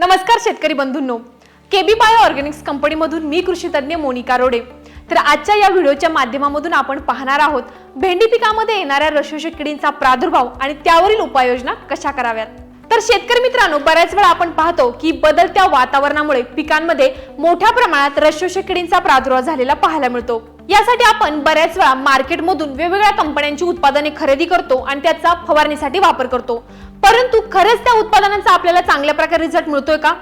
नमस्कार शेतकरी बंधूंनो. केबी बायो ऑर्गॅनिक्स कंपनीमधून मी कृषी तज्ज्ञ मोनिका रोडे. तर आजच्या या व्हिडिओच्या माध्यमामधून आपण पाहणार आहोत भेंडी पिकामध्ये येणाऱ्या रसोषक किडींचा प्रादुर्भाव आणि त्यावरील उपाययोजना कशा कराव्यात? तर शेतकरी मित्रांनो बऱ्याच वेळा आपण पाहतो की बदलत्या वातावरणामुळे पिकांमध्ये मोठ्या प्रमाणात रसोषक किडींचा प्रादुर्भाव झालेला पाहायला मिळतो. यासाठी आपण बऱ्याच वेळा मार्केटमधून वेगवेगळ्या कंपन्यांची उत्पादने खरेदी करतो आणि त्याचा फवारणीसाठी वापर करतो. परंतु खरंच त्या उत्पादनांचा आपल्याला चांगल्या प्रकारे रिझल्ट मिळतोय का?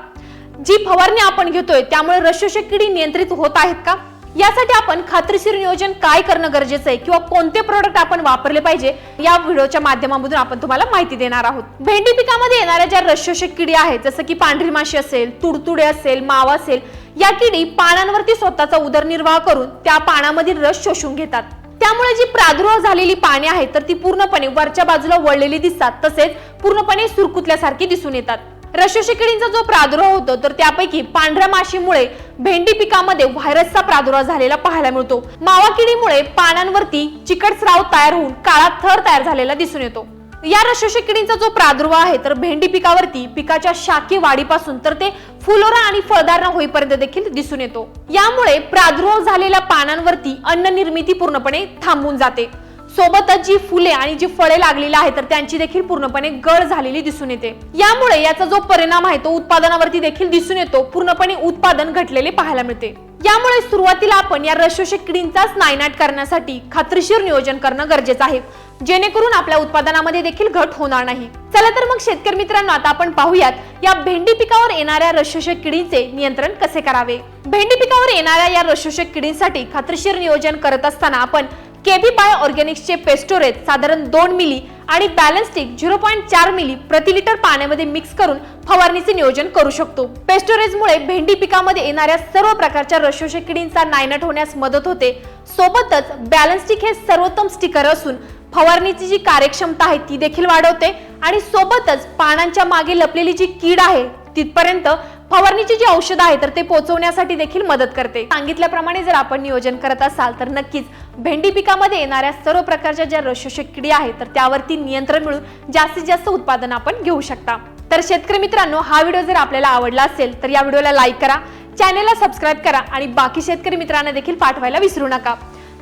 जी फवारणी आपण घेतोय त्यामुळे रसशोषक किडी नियंत्रित होत आहेत का? यासाठी आपण खात्रीशीर नियोजन काय करणं गरजेचं आहे किंवा कोणते प्रोडक्ट आपण वापरले पाहिजे? या व्हिडिओच्या माध्यमामधून आपण तुम्हाला माहिती देणार आहोत. भेंडी पिकामध्ये येणाऱ्या ज्या रसशोषक किडी आहेत जसं की पांढरी माशी असेल तुडतुडे असेल मावा असेल या किडी पानांवरती स्वतःचा उदरनिर्वाह करून त्या पानामधील रस शोषून घेतात. त्यामुळे जी प्रादुर्भाव झालेली पाने आहेत तर ती पूर्णपणे वरच्या बाजूला वळलेली दिसतात. तसेच पूर्णपणे सुरकुतल्यासारखी दिसून येतात. रसोशी जो प्रादुर्भाव होतो तर त्यापैकी पांढऱ्या माशीमुळे भेंडी पिकामध्ये व्हायरसचा प्रादुर्भाव झालेला पाहायला मिळतो. मावा किडीमुळे पानांवरती चिकट स्राव तयार होऊन काळा थर तयार झालेला दिसून येतो. या रसोशी जो प्रादुर्भाव आहे तर भेंडी पिकावरती पिकाच्या शाकी वाढीपासून तर ते फुलोरा आणि फळदार होईपर्यंत देखील दिसून येतो. यामुळे प्रादुर्भाव झालेल्या पानांवरती अन्न निर्मिती पूर्णपणे थांबून जाते. सोबतच जी फुले आणि जी फळे लागलेली आहेत तर त्यांची देखील पूर्णपणे गळ झालेली दिसून येते. यामुळे याचा जो परिणाम आहे तो उत्पादनावरती देखील दिसून येतो. पूर्णपणे उत्पादन घटलेले पाहायला मिळते. त्यामुळे सुरुवातीला आपण या रसोषक किडींचाच नायनाट करण्यासाठी खात्रीशीर नियोजन करणं गरजेचं आहे. जेणेकरून आपल्या उत्पादनामध्ये देखील घट होणार नाही. चला तर मग शेतकरी मित्रांनो आता आपण पाहूयात या भेंडी पिकावर येणाऱ्या रसोषक किडींचे नियंत्रण कसे करावे? भेंडी पिकावर येणाऱ्या या रसोषक किडींसाठी खात्रीशीर नियोजन करत असताना आपण केबी बाय ऑर्गॅनिक्सचे पेस्टोरेज साधारण दोन मिली आणि बॅलन्स्टिक झिरो पॉईंट चार मिली प्रति लिटर पाण्यामध्ये मिक्स करून फवारणीचे नियोजन करू शकतो. पेस्टोरेजमुळे भेंडी पिकामध्ये येणाऱ्या सर्व प्रकारच्या रसोषक किडींचा नायनाट होण्यास मदत होते. सोबतच बॅलन्स्टिक हे सर्वोत्तम स्टिकर असून फवारणीची जी कार्यक्षमता आहे ती देखील वाढवते आणि सोबतच पानांच्या मागे लपलेली जी कीड आहे तिथपर्यंत फवारणीची जी औषधं आहेत तर ते पोहोचवण्यासाठी देखील मदत करते. सांगितल्याप्रमाणे जर आपण नियोजन करत असाल तर नक्कीच भेंडी पिकामध्ये येणाऱ्या सर्व प्रकारच्या ज्या रसोषक किडी आहेत तर त्यावरती नियंत्रण मिळून जास्तीत जास्त उत्पादन आपण घेऊ शकता. तर शेतकरी मित्रांनो हा व्हिडिओ जर आपल्याला आवडला असेल तर या व्हिडिओला लाईक करा चॅनेलला सबस्क्राईब करा आणि बाकी शेतकरी मित्रांना देखील पाठवायला विसरू नका.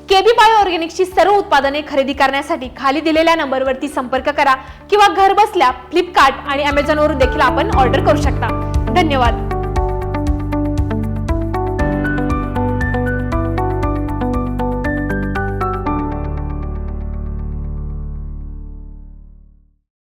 केबी बायो ऑर्गॅनिक्सची सर्व उत्पादने खरेदी करण्यासाठी खाली दिलेल्या नंबरवरती संपर्क करा किंवा घर बसल्या फ्लिपकार्ट आणि अमेझॉनवरून देखील आपण ऑर्डर करू शकता. धन्यवाद.